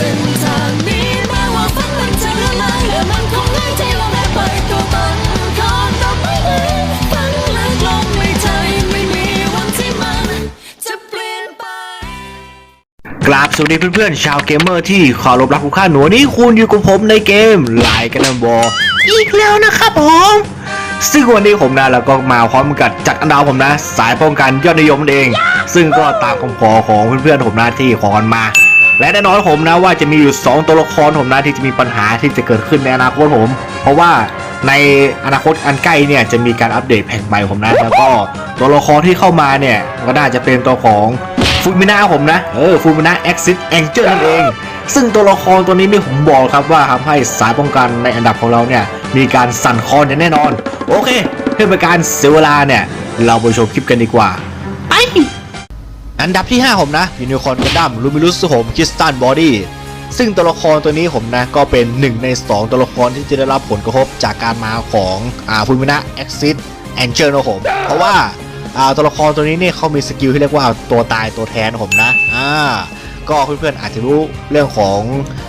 ส้นทางนี้แม้ว่าฝันมันจะละลายและมันคงง่ายที่เราได้ไปตัวตนของดอกไม้นั้นฝันลึกลงในใจไม่มีวันที่มันจะเปลี่ยนไป กราบสวัสดีเพื่อนๆ ชาวเกมเมอร์ที่ขอรบรักคุณค่าหนูวันนี้คุณอยู่กับผมในเกมไลกันนัมบออีกแล้วนะครับผมซึ่งวันนี้ผมนะแล้วก็มาพร้อมกับจัดอันดาวผมนะ สายป้องกันยอดนิยมนั่นเอง ซึ่งก็ตามคำขอของเพื่อนๆผมนะที่ขอกันมา และแน่นอนผมนะว่าจะมีอยู่ 2 ตัวละครผมนะที่จะมีปัญหาที่จะเกิดขึ้นในอนาคตผม เพราะว่าในอนาคตอันใกล้เนี่ยจะมีการอัปเดตแผ่นใหม่ผมนะแล้วก็ตัวละครที่เข้ามาเนี่ยก็น่าจะเป็นตัวของฟูมินาผมนะเออฟูมินาแอ็กซิสแองเจิลนั่นเอง ซึ่งตัวละครตัวนี้นี่ผมบอกครับว่าทำให้สายป้องกันในอันดับของเราเนี่ยมีการสั่นคลอนอย่างแน่นอน โอเคเพื่อเป็นการเสียเวลาเนี่ยเราไปชมคลิปกันดีกว่าไป อันดับที่ 5 ผมนะยูนิคอร์นกระดัมลูมิลุสผมคิสตันบอดี้ซึ่งตัวละครตัวนี้ผมนะก็เป็น 1 ใน 2 ตัวละครที่จะได้รับผลกระทบจากการมาของอ่าฟูมินะแอ็กซิสแองเจลนะผมเพราะว่าอ่าตัวละครตัวนี้เนี่ยเขามีสกิลที่เรียกว่าตัวตายตัวแทนผมนะอ่าก็เพื่อนๆอาจจะรู้เรื่องของ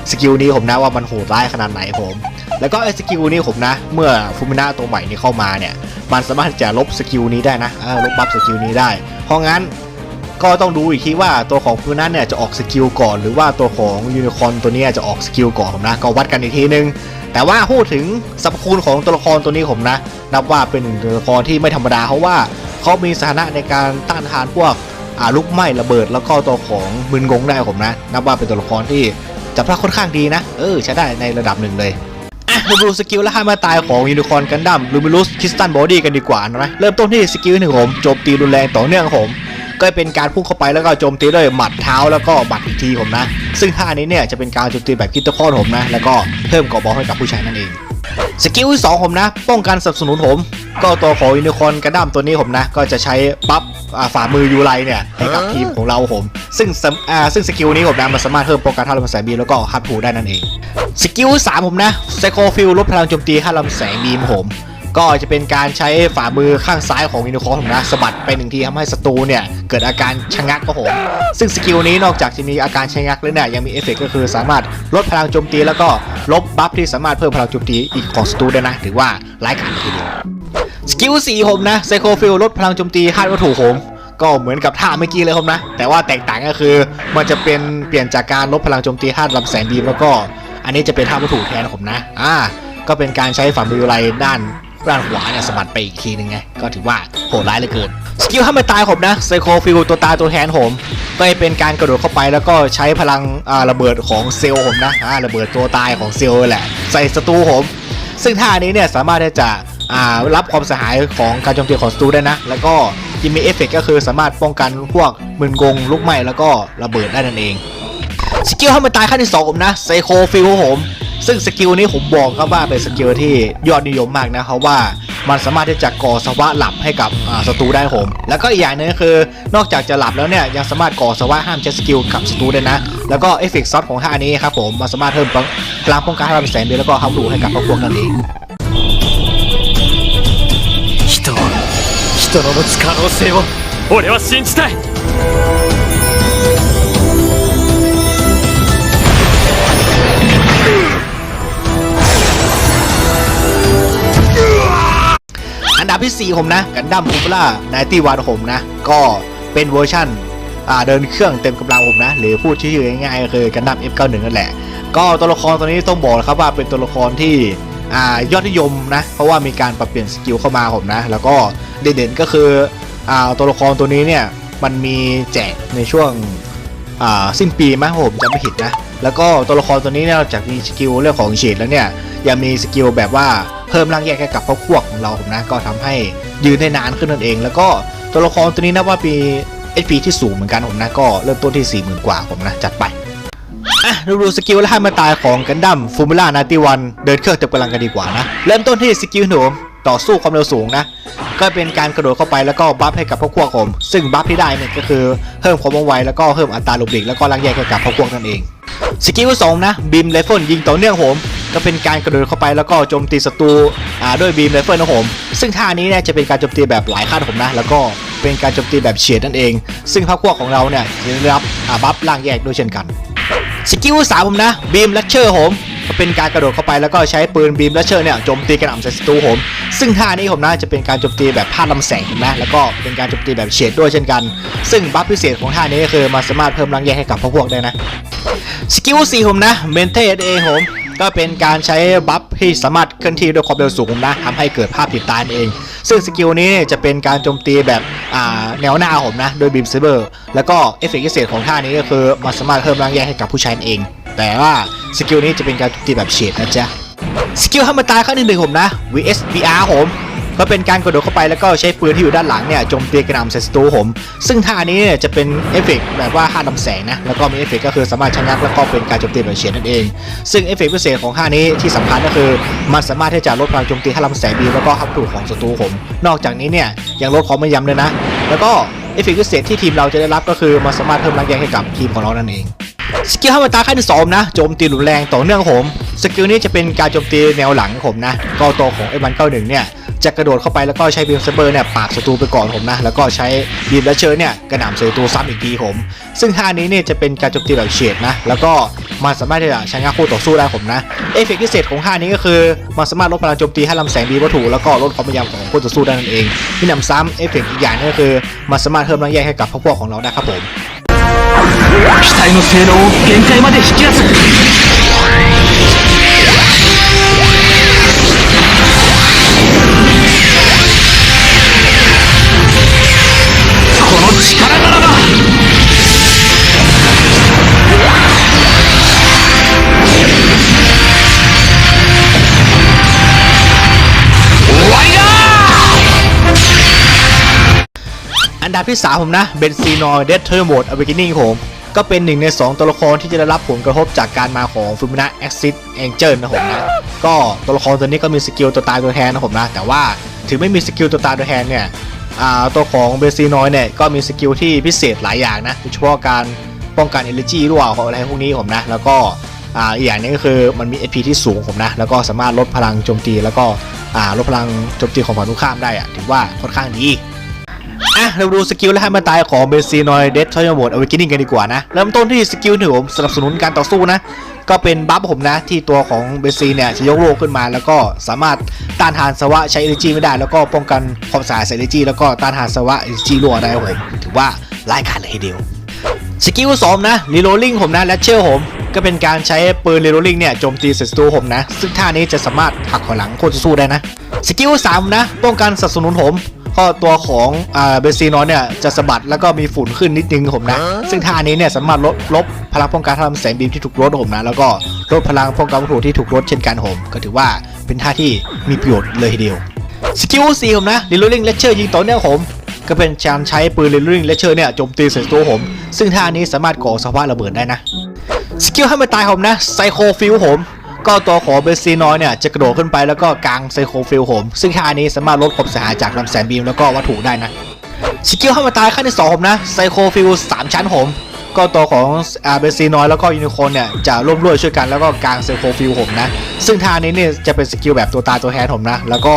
สกิลนี้ผมนะว่ามันโหดร้ายขนาดไหนผม แล้วก็ไอ้สกิลนี้ผมนะ เมื่อฟูมินะตัวใหม่นี้เข้ามาเนี่ย มันสามารถจะลบสกิลนี้ได้นะลบบัฟสกิลนี้ได้ เพราะงั้น ก็ต้องดูอีกทีว่าตัวของฟูมินเนี่ยจะออกสกิลก่อน หรือว่าตัวของยูนิคอร์นตัวนี้จะออกสกิลก่อนผมนะ ก็วัดกันอีกทีนึง แต่ว่าพูดถึงสรรพคุณของตัวละครตัวนี้ผมนะ นับว่าเป็นหนึ่งตัวละครที่ไม่ธรรมดาเพราะว่าเขามีสถานะในการต้านทานพวกอาลูกไหม้ระเบิด แล้วก็ตัวของมึนงงได้ผมนะ นับว่าเป็นตัวละครที่จับพลาดค่อนข้างดีนะ เออใช้ได้ในระดับหนึ่งเลยมาดูสกิลและห้ามาตายของยูนิคอร์นกันดั้มลูมิลุสคริสตันบอดี้กันดีกว่านะ เริ่มต้นที่สกิลหนึ่งผมโจมตีรุนแรงต่อเนื่องผม ก็เป็นการพุ่งเข้าไปแล้วก็โจมตีด้วยหมัดเท้าแล้วก็หมัดอีกทีผมนะ ซึ่งท่านี้เนี่ยจะเป็นการโจมตีแบบคิดตะคอนผมนะ แล้วก็เพิ่มเกราะบอลให้กับผู้ชายนั่นเองสกิลที่สองผมนะ ป้องกันสนับสนุนผม ก็ตัวของยูนิคอร์นกระดั้มตัวนี้ผมนะ ก็จะใช้ปั๊บฝ่ามือยูไรเนี่ยให้กับทีมของเราผม ซึ่งสำอ่าซึ่งสกิลนี้ผมนะมันสามารถเพิ่มป้องกันท่าลำแสงบีมแล้วก็ฮัตผูได้นั่นเอง สกิลที่สามผมนะไซโคฟิลลดพลังโจมตีท่าลำแสงบีมผม ก็จะเป็นการใช้ฝ่ามือข้างซ้ายของยูนิคอร์นนะสะบัดไปหนึ่งทีทำให้ศัตรูเนี่ย เกิดอาการชะงักก็ผมซึ่งสกิลนี้นอกจากจะมีอาการชะงักแล้วเนี่ยยังมีเอฟเฟกต์ก็คือสามารถลดพลังโจมตีแล้วก็ลบบัฟที่สามารถเพิ่มพลังโจมตีอีกของศัตรูได้นะถือว่าร้ายกาจทีเดียวสกิลสี่ผมนะไซโคฟิลลดพลังโจมตีห้าวัตถุผมก็เหมือนกับท่าเมื่อกี้เลยผมนะ แต่ว่าแตกต่างก็คือมันจะเป็นเปลี่ยนจากการลดพลังโจมตีห้าลำแสงบีมแล้วก็ อันนี้จะเป็นท่าวัตถุแทนผมนะ อ่า ก็เป็นการใช้ฝ่ามือไรด้าน ด้านขวาเนี่ยสะบัดไปอีกทีนึงไง ก็ถือว่าโหดร้ายเหลือเกิน สกิลห้ามไม่ตายผมนะไซโคฟิลตัวตายตัวแทนผมก็จะเป็นการกระโดดเข้าไปแล้วก็ใช้พลังระเบิดของเซลล์ผมนะอ่าระเบิดตัวตายของเซลล์แหละ ใส่ศัตรูผม ซึ่งท่านี้เนี่ยสามารถที่จะอ่ารับความเสียหายของการโจมตีของศัตรูได้นะ แล้วก็ยังมีเอฟเฟกต์ก็คือสามารถป้องกันพวกมึนงงลุกไหม้แล้วก็ระเบิดได้นั่นเอง สกิลให้มันตายขั้นที่ 2 ผมนะไซโคฟิลผม ซึ่งสกิลนี้ผมบอกครับว่าเป็นสกิลที่ยอดนิยมมากนะเพราะว่ามันสามารถที่จะก่อสวะหลับให้กับอ่าศัตรูได้ผม แล้วก็อีกอย่างหนึงก็คือนอกจากจะหลับแล้วเนี่ยยังสามารถก่อสวะห้ามใช้สกิลกับศัตรูได้นะ แล้วก็เอฟเฟกต์ซอสของท่านี้ครับผมมันสามารถเพิ่มพลังป้องกันให้เราเป็นแสนเดียวแล้วก็ฮับดูให้กับพวกพวกนั่นเอง 人は人の持つ可能性を俺は信じたい ดับที่ 4 ผมนะกันดั้มคูปล่าไนตี้วันผมนะ ก็เป็นเวอร์ชั่นเดินเครื่องเต็มกำลังผมนะ หรือพูดชื่อง่ายๆก็คือกันดั้ม F91 นั่นแหละ ก็ตัวละครตัวนี้ต้องบอกนะครับว่าเป็นตัวละครที่อยอดนิยมนะ เพราะว่ามีการปรับเปลี่ยนสกิลเข้ามาผมนะ แล้วก็เด่นๆก็คืออตัวละครตัวนี้เนี่ยมันมีแจกในช่วงสิ้นปีมั้งผมจำไม่ผิดนะ แล้วก็ตัวละครตัวนี้เนี่ยนอกจากมีสกิลเรื่องของเฉดแล้วเนี่ยยังมีสกิลแบบว่าเพิ่มร่างแยกให้กับพวกพวกของเราผมนะก็ทำให้ยืนได้นานขึ้นนั่นเอง แล้วก็ตัวละครตัวนี้นะว่ามี HP ที่สูงเหมือนกันผมนะก็เริ่มต้นที่ 40,000 กว่าผมนะจัดไปอะดูดูสกิลและให้มาตายของกันดั้มฟูมิล่านาติวันเดินเครื่องเต็มกำลังกันดีกว่านะ เริ่มต้นที่สกิลหนูต่อสู้ความเร็วสูงนะ ก็เป็นการกระโดดเข้าไปแล้วก็บัฟให้กับพวกพวกผม ซึ่งบัฟที่ได้เนี่ยก็คือเพิ่มความว่องไวแล้วก็เพิ่มอัตราหลบหลีกแล้วก็ร่างแยกให้กับพวกพวกนั่นเอง สกิลสองนะบีมไรเฟิลยิงต่อเนื่องผมก็เป็นการกระโดดเข้าไปแล้วก็โจมตีศัตรูด้วยบีมไรเฟิลนะผมซึ่งท่านี้เนี่ยจะเป็นการโจมตีแบบหลายขั้นผมนะ แล้วก็เป็นการโจมตีแบบเฉียดนั่นเอง ซึ่งพรรคพวกของเราเนี่ยจะได้รับบัฟร่างแยกด้วยเช่นกันสกิลสามผมนะบีมลัชเชอร์ผม เป็นการกระโดดเข้าไปแล้วก็ใช้ปืนบีมแลัชเชอร์เนี่ยโจมตีกระหน่ำใส่ศัตรูผม ซึ่งท่านี้ผมนะจะเป็นการโจมตีแบบพาดลำแสงเห็นไหมแล้วก็เป็นการโจมตีแบบเฉดด้วยเช่นกัน ซึ่งบัฟพิเศษของท่านี้ก็คือมันสามารถเพิ่มรังแยกให้กับพวกพวกได้นะสกิล4ผมนะเมนเทสเอผมก็เป็นการใช้บัฟที่สามารถเคลื่อนที่ด้วยความเร็วสูงนะทำให้เกิดภาพติดตาเอง ซึ่งสกิลนี้จะเป็นการโจมตีแบบแนวหน้าผมนะ โดยบีมเซเบอร์ แล้วก็เอฟเฟกต์พิเศษของท่านี้ก็คือมันสามารถเพิ่มรังแยกให้กับผู้ใช้เอง แต่ว่าสกิลนี้จะเป็นการโจมตีแบบเฉดนะจ๊ะสกิลให้มันตายครั้งที่หนึ่งผมนะ vs VR ผมก็เป็นการกระโดดเข้าไปแล้วก็ใช้ปืนที่อยู่ด้านหลังเนี่ยโจมตีกระหน่ำใส่ศัตรูผม ซึ่งท่านี้เนี่ยจะเป็นเอฟเฟกต์แบบว่าห้าลำแสงนะ แล้วก็มีเอฟเฟกต์ก็คือสามารถชะงักแล้วก็เป็นการโจมตีแบบเฉียดนั่นเอง ซึ่งเอฟเฟกต์พิเศษของท่านี้ที่สำคัญก็คือ มันสามารถที่จะลดพลังโจมตีห้าลำแสงบีแล้วก็ฮับถูกของศัตรูผม นอกจากนี้เนี่ยยังลดความไม่ยำเลยนะ แล้วก็เอฟเฟกต์พิเศษที่ทีมเราจะได้รับก็คือมันสามารถเพิ่มรังแยกให้กับทีมของเรานั่นเอง สกิลห้ามันตาขั้นที่สองนะโจมตีรุนแรงต่อเนื่องผมสกิลนี้จะเป็นการโจมตีแนวหลังผมนะก็ตัวของไอ้วันเก้าหนึ่งเนี่ยจะกระโดดเข้าไปแล้วก็ใช้บีมเซเบอร์เนี่ยปราบศัตรูไปก่อนผมนะ แล้วก็ใช้บีมและเชอร์เนี่ยกระหน่ำใส่ศัตรูซ้ำอีกทีผม ซึ่งท่านี้เนี่ยจะเป็นการโจมตีแบบเฉดนะ แล้วก็มันสามารถที่จะใช้งานคู่ต่อสู้ได้ผมนะเอฟเฟกต์พิเศษของท่านี้ก็คือมันสามารถลดพลังโจมตีให้ลำแสงบีวัตถุแล้วก็ลดความพยายามของคู่ต่อสู้ได้นั่นเองที่นำซ้ำเอฟเฟกต์อีกอย่างนึงก็คือมันสามารถเพิ่มรังแยกให้กับพวกของเราได้ครับผม 機体の性能を限界まで引き出す。 นดับที่ 3 ผมนะเบนซีนอยเดทเทอร์โมดอเวกินิ่งผมก็เป็นหนึ่งใน 2 ตัวละครที่จะได้รับผลกระทบจากการมาของฟิมินะแอคซิสแองเจิลนะผมนะก็ตัวละครตัวนี้ก็มีสกิลตัวตายตัวแทนนะผมนะ แต่ว่าถึงไม่มีสกิลตัวตายตัวแทนเนี่ยตัวของเบนซีนอยเนี่ยก็มีสกิลที่พิเศษหลายอย่างนะโดยเฉพาะการป้องกันเอลิจีรั่วของอะไรพวกนี้ผมนะ แล้วก็อ,อีกอย่างนึงก็คือมันมี HP ที่สูงผมนะ แล้วก็สามารถลดพลังโจมตี แล้วก็ลดพลังโจมตีของฝั่งตรงข้ามได้อะถือว่าค่อนข้างดี อะเราดูสกิลและให้มันตายของเบซีนอยเดททอยโหมดอเวกินิ่งกันดีกว่านะ เริ่มต้นที่สกิลหนึ่งผมสนับสนุนการต่อสู้นะ ก็เป็นบัฟผมนะ ที่ตัวของเบซีเนี่ยจะยกโลกขึ้นมา แล้วก็สามารถต้านทานสวะใช้เอเนจีไม่ได้ แล้วก็ป้องกันความสายใส่เอเนจีแล้วก็ต้านทานสวะเอเนจีรั่วได้ผมถือว่าร้ายกาจเลยทีเดียวสกิลสองนะรีโรลลิงผมนะและเชื่อผมก็เป็นการใช้ปืนรีโรลลิงเนี่ยโจมตีศัตรูผมนะ ซึ่งท่านี้จะสามารถหักขอหลังโคตรสู้ได้นะ สกิลสามนะ ป้องกันสนับสนุนผม ก็ตัวของอ่าเบซีนอนเนี่ยจะสะบัดแล้วก็มีฝุ่นขึ้นนิดนึงผมนะ ซึ่งท่านี้เนี่ยสามารถลดลบพลังป้องกันทำแสงบีมที่ถูกลดผมนะ แล้วก็ลดพลังป้องกันวัตถุที่ถูกลดเช่นกันผมก็ถือว่าเป็นท่าที่มีประโยชน์เลยทีเดียวสกิลสี่ผมนะรีโรลลิงเลเชอร์ยิงต่อเนื่องผมก็เป็นการใช้ปืนรีโรลลิงเลเชอร์เนี่ยโจมตีใส่ตัวผม ซึ่งท่านี้สามารถก่อสภาวะระเบิดได้นะสกิลให้มันตายผมนะไซโคฟิลผม ก็ตัวของเบซีน้อยเนี่ยจะกระโดดขึ้นไปแล้วก็กางไซโคฟิลผมซึ่งท่านี้สามารถลดความเสียหายจากลำแสงบีมแล้วก็วัตถุได้นะสกิลให้มันตายขั้นที่สองผมนะไซโคฟิลสามชั้นผมก็ตัวของอาเบซีน้อยแล้วก็ยูนิคอนเนี่ยจะร่วมด้วยช่วยกันแล้วก็กางไซโคฟิลผมนะ ซึ่งท่านี้เนี่ยจะเป็นสกิลแบบตัวตายตัวแทนผมนะ แล้วก็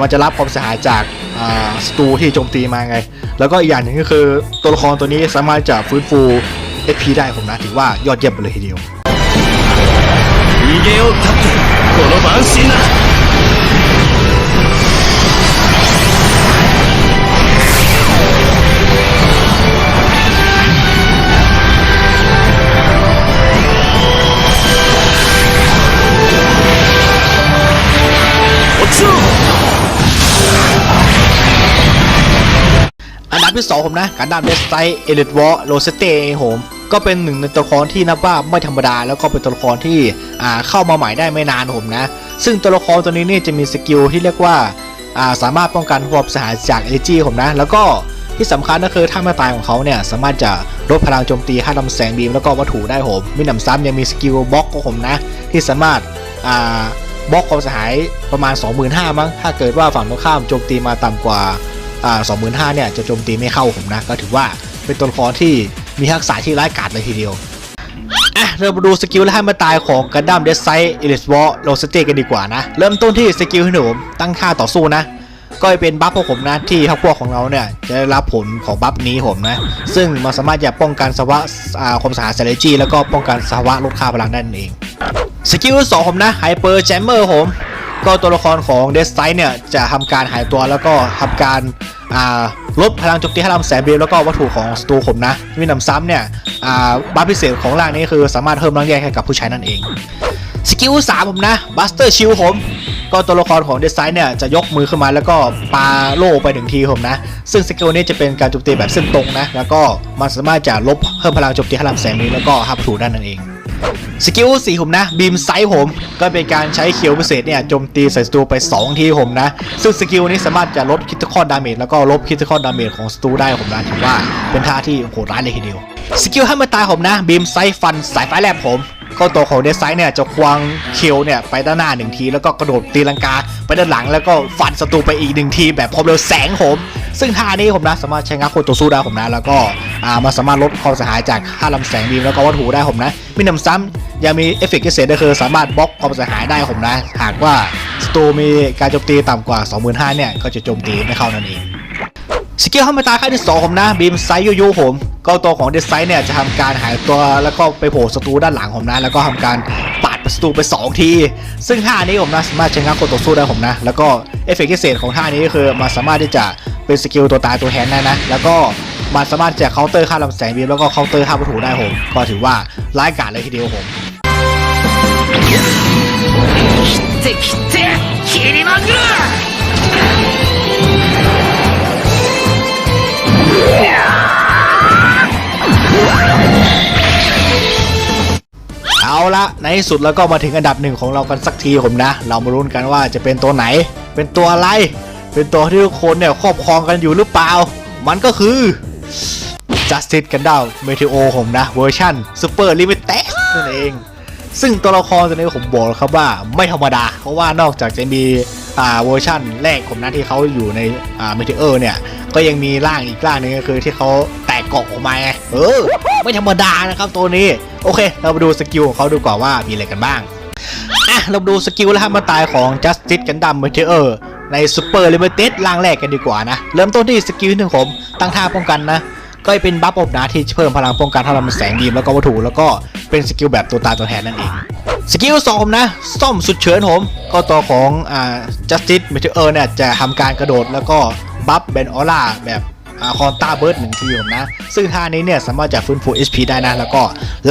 มันจะรับความเสียหายจากอ่าศัตรูที่โจมตีมาไง แล้วก็อีกอย่างหนึ่งก็คือตัวละครตัวนี้สามารถจะฟื้นฟู HP ได้ผมนะ ถือว่ายอดเยี่ยมไปเลยทีเดียว 逃げようったってこの晩神な落ちろ อันดับที่ 2 ผมนะ การดันเดสไซเอลิทวอลโรเซเต้โหม ก็เป็นหนึ่งในตัวละครที่นับว่าไม่ธรรมดา แล้วก็เป็นตัวละครที่เข้ามาใหม่ได้ไม่นานผมนะ ซึ่งตัวละครตัวนี้เนี่ยจะมีสกิลที่เรียกว่าาสามารถป้องกันความเสียหายจากเอจีผมนะ แล้วก็ที่สำคัญก็คือท่าไม่ตายของเขาเนี่ยสามารถจะลดพลังโจมตีค่าลำแสงบีมแล้วก็วัตถุได้ผมมีหนำซ้ำยังมีสกิลบล็อกของผมนะ ที่สามารถบล็อกความเสียหายประมาณ 25,000มั้งถ้าเกิดว่าฝั่งตรงข้ามโจมตีมาต่ำกว่าอ่าสองหมื่นห้าเนี่ยจะโจมตีไม่เข้าผมนะ ก็ถือว่าเป็นตัวละครที่ มีทักษะที่ร้ายกาจเลยทีเดียวอะเรามาดูสกิลและให้มาตายของกันดั้มเดซไซเอลิสวอลโรสเตกันดีกว่านะ เริ่มต้นที่สกิลที่หนึ่งผมตั้งค่าต่อสู้นะ ก็เป็นบัฟพวกผมนะ ที่ทัพพวกของเราเนี่ย จะได้รับผลของบัฟนี้ผมนะ ซึ่งมันสามารถจะป้องกันสวะอาความสะอาเซเลจีแล้วก็ป้องกันสวะลดค่าพลังได้นั่นเอง สกิลสองผมนะไฮเปอร์แจมเมอร์ผมก็ตัวละครของเดสไซเนี่ยจะทำการหายตัวแล้วก็ทำการอ่า ลดพลังโจมตีให้ลำแสนเบลแล้วก็วัตถุของสตูผมนะมีนำซ้ำเนี่ยอ่าบัฟพิเศษของร่างนี้คือสามารถเพิ่มร่างแยกให้กับผู้ใช้นั่นเอง สกิลสามผมนะบัสเตอร์ชิลผมก็ตัวละครของเดสไซเนี่ยจะยกมือขึ้นมาแล้วก็ปาโล่ไปหนึ่งทีผมนะ ซึ่งสกิลนี้จะเป็นการโจมตีแบบเส้นตรงนะ แล้วก็มันสามารถจะลบเพิ่มพลังโจมตีให้ลำแสนนี้แล้วก็ฮับถูด้านนั่นเอง สกิลสี่ผมนะบีมไซส์ผมก็เป็นการใช้เขียวพิเศษเนี่ยโจมตีใส่สตูไป 2 ทีผมนะ ซึ่งสกิลนี้สามารถจะลดคิตคอดดาเมจแล้วก็ลบคิตคอดดาเมจของสตูได้ผมนะถือว่าเป็นท่าที่โหดร้ายเลยทีเดียวสกิลให้มาตายผมนะบีมไซส์ฟันสายฟ้าแลบผม ก็ตัวของเดซไซน์เนี่ยจะควงเคียวเนี่ยไปด้านหน้าหนึ่งที แล้วก็กระโดดตีลังกาไปด้านหลังแล้วก็ฟันศัตรูไปอีกหนึ่งที แบบความเร็วแสงผมซึ่งท่านี้ผมนะสามารถใช้งักโคตรสู้ได้ผมนะ แล้วก็อ่าสามารถลดความเสียหายจากค่าลำแสงบีมแล้วก็วัตถุได้ผมนะมีหนำซ้ำยังมีเอฟเฟกต์พิเศษก็คือสามารถบล็อกความเสียหายได้ผมนะ หากว่าศัตรูมีการโจมตีต่ำกว่า 25,000เนี่ยก็จะโจมตีไม่เข้านั่นเอง สกิลเข้ามาตาขั้นที่2ผมนะบีมไซยูยูผมก็ตัวของเดซไซเนี่ยจะทำการหายตัวแล้วก็ไปโผล่ศัตรูด้านหลังผมนะ แล้วก็ทำการปาดศัตรูไป 2 ที ซึ่งท่านี้ผมนะสามารถใช้งักคนต่อสู้ได้ผมนะ แล้วก็เอฟเฟกต์พิเศษของท่านี้ก็คือมันสามารถที่จะเป็นสกิลตัวตายตัวแทนได้นะ แล้วก็มันสามารถจะเคาน์เตอร์ค่าลำแสงบีมแล้วก็เคาน์เตอร์ค่าวัตถุได้ผมก็ถือว่าร้ายกาจเลยทีเดียวผม できて切りまくる เอาละในที่สุดแล้วก็มาถึงอันดับหนึ่งของเรากันสักทีผมนะ เรามาลุ้นกันว่าจะเป็นตัวไหน เป็นตัวอะไร เป็นตัวที่ทุกคนเนี่ยครอบครองกันอยู่หรือเปล่า มันก็คือ Justice Gundam meteo ผมนะเวอร์ชัน Super Limited นั่นเอง ซึ่งตัวละครตัวนี้ผมบอกครับว่าไม่ธรรมดา เพราะว่านอกจากจะมีอาเวอร์ชันแรกผมนะที่เขาอยู่ในอ่า Meteor เนี่ย ก็ยังมีร่างอีกร่างหนึ่งก็คือที่เขาแตกเกาะออกมาไงเออ ไม่ธรรมดานะครับตัวนี้ โอเค เรามาดูสกิลของเขาดูก่อนว่ามีอะไรกันบ้างอะเรามาดูสกิลและท่ามาตายของ Justice Gundam Meteor ใน Super Limited ร่างแรกกันดีกว่านะ เริ่มต้นที่สกิลที่หนึ่งผมตั้งท่าป้องกันนะก็เป็นบัฟอบนะที่เพิ่มพลังป้องกันถ้าเรามันแสงบีมแล้วก็วัตถุแล้วก็เป็นสกิลแบบตัวตายตัวแทนนั่นเองสกิลสองผมนะซ่อมสุดเฉินผม ก็ตัวของอ่า Justice Meteor เนี่ยจะทำการกระโดดแล้วก็ บัฟเบนออร่าแบบคอนตาเบิร์ดหนึ่งทีผมนะ ซึ่งท่านี้เนี่ยสามารถจะฟื้นฟู HP ได้นะ แล้วก็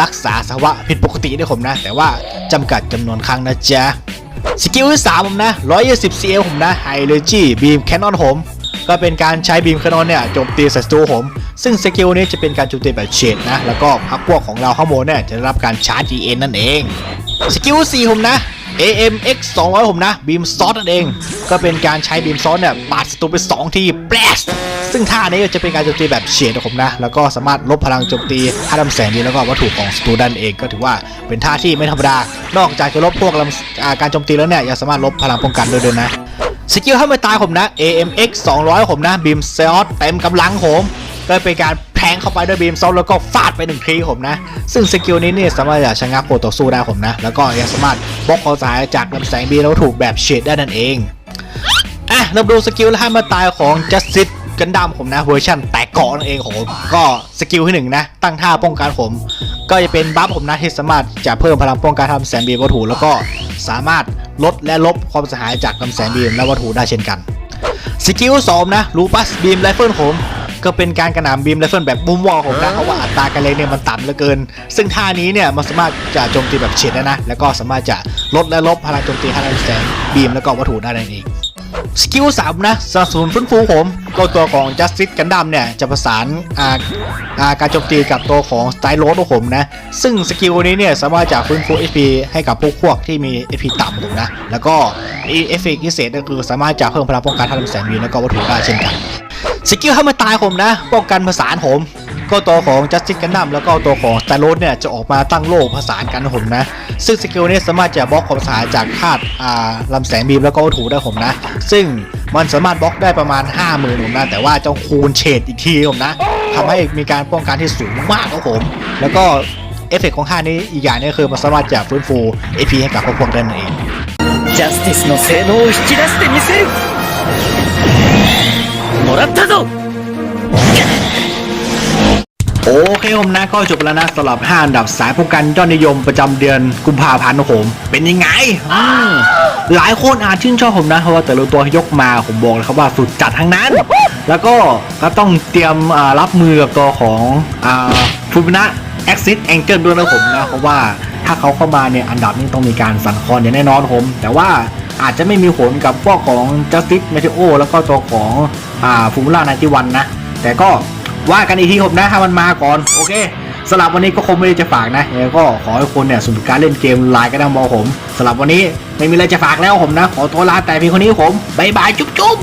รักษาสภาวะผิดปกติได้ผมนะ แต่ว่าจำกัดจำนวนครั้งนะจ๊ะ สกิลที่3ผมนะ120 CL ผมนะ High Energy Beam Cannon ผมก็เป็นการใช้บีมแคนนอนเนี่ยโจมตีศัตรูผม ซึ่งสกิลนี้จะเป็นการโจมตีแบบเฉดนะ แล้วก็พักพวกของเราข้างบนเนี่ยจะได้รับการชาร์จ GN นั่นเอง สกิล4ผมนะ AMX 200ผมนะบีมซอสนั่นเอง ก็เป็นการใช้บีมซอสเนี่ยปาดศัตรูไป 2 ทีแบลสซึ่งท่านี้จะเป็นการโจมตีแบบเฉดนะผมนะ แล้วก็สามารถลบพลังโจมตีท่าดำแสงดีแล้วก็วัตถุของศัตรูด้านเองก็ถือว่าเป็นท่าที่ไม่ธรรมดา นอกจากจะลบพวกการโจมตีแล้วเนี่ยยังสามารถลบพลังป้องกันด้วยด้วยนะสกิลให้มาตายผมนะ AMX 200 ผมนะบีมซอสเต็มกำลังผมก็เป็นการ แทงเข้าไปด้วยบีมซอสแล้วก็ฟาดไปหนึ่งทีผมนะ ซึ่งสกิลนี้เนี่ยสามารถจะชะงักโคต่อสู้ได้ผมนะ แล้วก็ยังสามารถบล็อกคอสายจากลำแสงบีแล้วถูกแบบเฉดได้นั่นเองอะเราดูสกิลและให้มาตายของ Justice กันดั้มผมนะเวอร์ชันแตกเกาะนั่นเองของผมก็สกิลที่หนึ่งนะ ตั้งท่าป้องกันผม ก็จะเป็นบัฟผมนะที่สามารถจะเพิ่มพลังป้องกันทำแสงบีวัตถุแล้วก็สามารถลดและลบความเสียหายจากลำแสงบีมและวัตถุได้เช่นกันสกิลสองนะลูปัสบีมไรเฟิลผม ก็เป็นการกระหน่ำบีมไรเฟิลแบบบุ้มวอลผมนะเพราะว่าอัตราการเล็งเนี่ยมันต่ำเหลือเกิน ซึ่งท่านี้เนี่ยมันสามารถจะโจมตีแบบเฉดได้นะ แล้วก็สามารถจะลดและลบพลังโจมตีให้ลำแสงบีมแล้วก็วัตถุได้นั่นเองสกิลสามนะสนับสนุนฟื้นฟูผมก็ตัวของ Justice Gundam เนี่ย จะประสานอาอาการโจมตีกับตัวของ s t y l o ของผมนะ ซึ่งสกิลนี้เนี่ย สามารถจะฟื้นฟู HP ให้กับพวกพวกที่มี HP ต่ำผมนะ แล้วก็เอฟเฟกต์พิเศษก็คือสามารถจะเพิ่มพลังป้องกันทางแสงบีแล้วก็วัตถุได้เช่นกัน สกิลเข้ามาตายผมนะ ป้องกันผสานผม ก็ตัวของ Justice Gundam แล้วก็ตัวของ s t y l o เนี่ย จะออกมาตั้งโล่ผสานกันนะผมนะ ซึ่งสกิลนี้สามารถจะบล็อกความสายจากคาดอ่าลำแสงบีมแล้วก็วัตถุได้ผมนะ ซึ่งมันสามารถบล็อกได้ประมาณ 50,000ผมนะ แต่ว่าจะคูณเฉดอีกทีผมนะทำให้มีการป้องกันที่สูงมากครับผม แล้วก็เอฟเฟกต์ของค่านี้อีกอย่างหนึงคือมันสามารถจะฟื้นฟู AP ให้กับพวกพวกได้นั่นเอง ジャスティスの性能を引き出してみせる โอเคผมนะก็จบแล้วนะสำหรับ 5 อันดับสายป้องกันยอดนิยมประจำเดือนกุมภาพันธ์ของผมเป็นยังไงอืมหลายคนอาจชื่นชอบผมนะเพราะว่าแต่ละตัวยกมาผมบอกเลยครับว่าสุดจัดทั้งนั้น แล้วก็ก็ต้องเตรียมอ่ารับมือกับตัวของอ่าฟูมินะแอคซิสแองเจิลด้วยนะผมนะเพราะว่าถ้าเขาเข้ามาเนี่ยอันดับนี้ต้องมีการสั่นคลอนอย่างแน่นอนผม แต่ว่าอาจจะไม่มีผลกับพวกของ Justice m e t e o แล้วก็ตัวของอ่าฟูมิล่าไนติวันนะ แต่ก็ ว่ากันอีกทีผมนะถ้ามันมาก่อน โอเคสำหรับวันนี้ก็คงไม่ได้จะฝากนะแล้วก็ขอให้คนเนี่ยสนุกการเล่นเกมไลน์กันดังบอผมสำหรับวันนี้ไม่มีอะไรจะฝากแล้วผมนะ ขอตัวลาแต่เพียงคนนี้ผมบายบายจุ๊บจุ๊บ